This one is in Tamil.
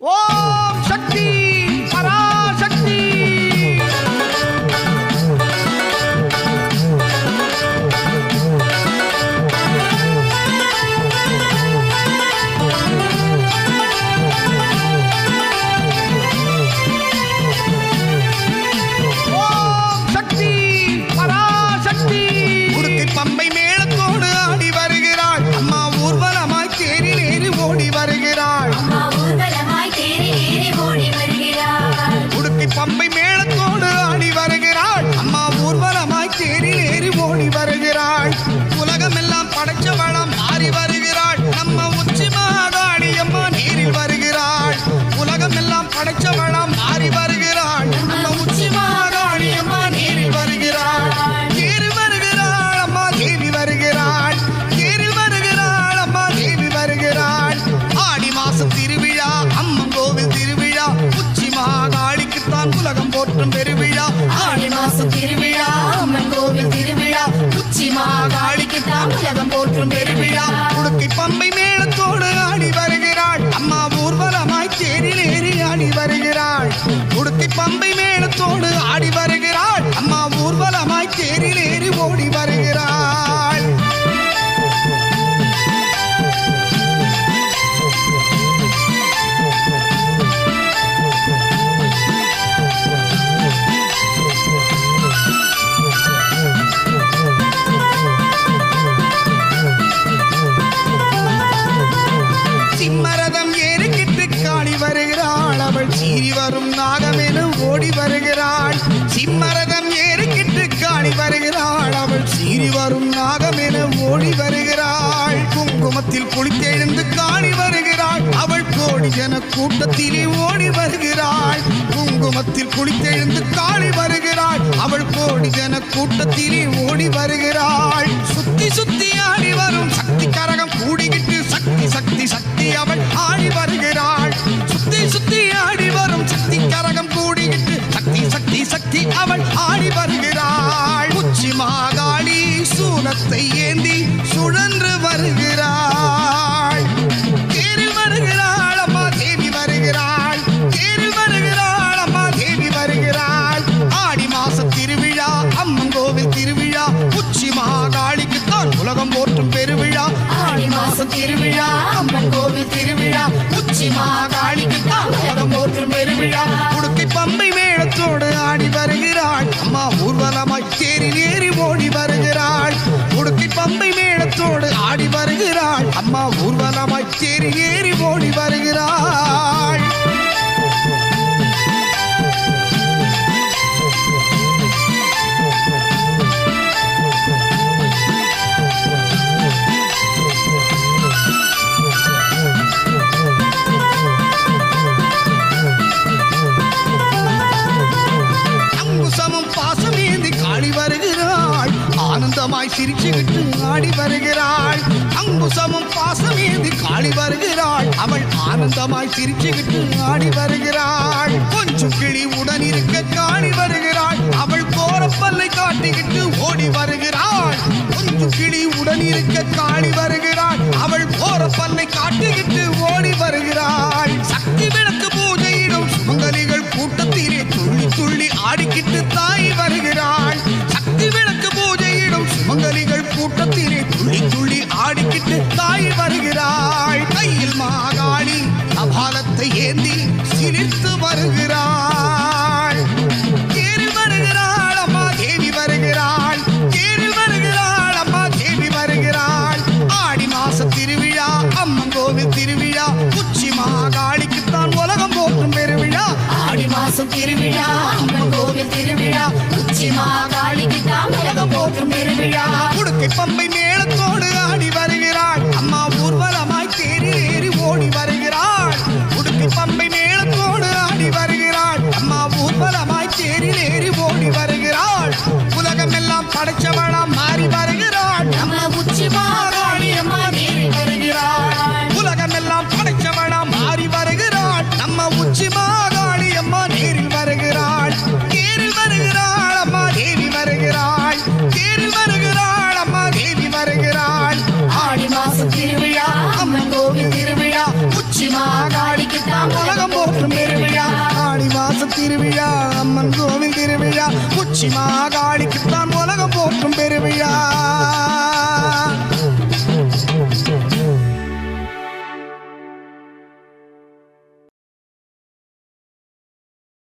ஓம் சக்தி பராசக்தி. பம்பை மேலத்தோடு ஆடி வருகிறாள். அம்மா ஊர்வலமாய் தேரில் ஏறி ஓடி வருகிறாள். Oh, don't get it. குளத்தில் குளித்தெழுந்து காணி வருகிறாள். அவள் கோடி என கூட்டத்திலே ஓடி வருகிறாள். குங்குமத்தில் குளித்தெழுந்து காணி வருகிறாள். அவள் கோடி என கூட்டத்திலே சிரிச்சுக்கிட்டு ஆடி வருகிறாள். அங்குசமும் பாசம் ஏந்தி காளி வருகிறாள். அவள் ஆனந்தமாய் சிரிச்சுக்கிட்டு ஆடி வருகிறாள். கொஞ்சம் கிளி உடன் இருக்க காணி வருகிறாள். அவள் கோரப்பல்லை காட்டிக்கிட்டு ஓடி வருகிறாள். கொஞ்சம் கிளி உடன் இருக்க காணி வருகிறாள். அவள் கோரப்பல்லை காட்டிக்கிட்டு ஓடி வருகிறாள். சக்தி விளக்கு பூஜையிடும் சுமங்கலிகள் கூட்டத்திலே துள்ளி துள்ளி ஆடிக்கிட்டு தான் கரத்தை ஏந்தி சிரித்து வருகிறாள். ஏறி வருகிறாள் அம்மா தேவி வருகிறாள். ஏறி வருகிறாள் அம்மா தேவி வருகிறாள். ஆடி மாச திருவிழா அம்மன் கோவில் திருவிழா உச்சி மாகாளிக்குத்தான் உலகம் போற்றும் பெருவிழா. ஆடி மாசம் திருவிழா அம்மன் கோவில் திருவிழா உச்சி மாகாளிக்குத்தான் உலகம் போற்றும் பெருவிழா. உடுக்கை பம்பை மேல திருவிழா அம்மன்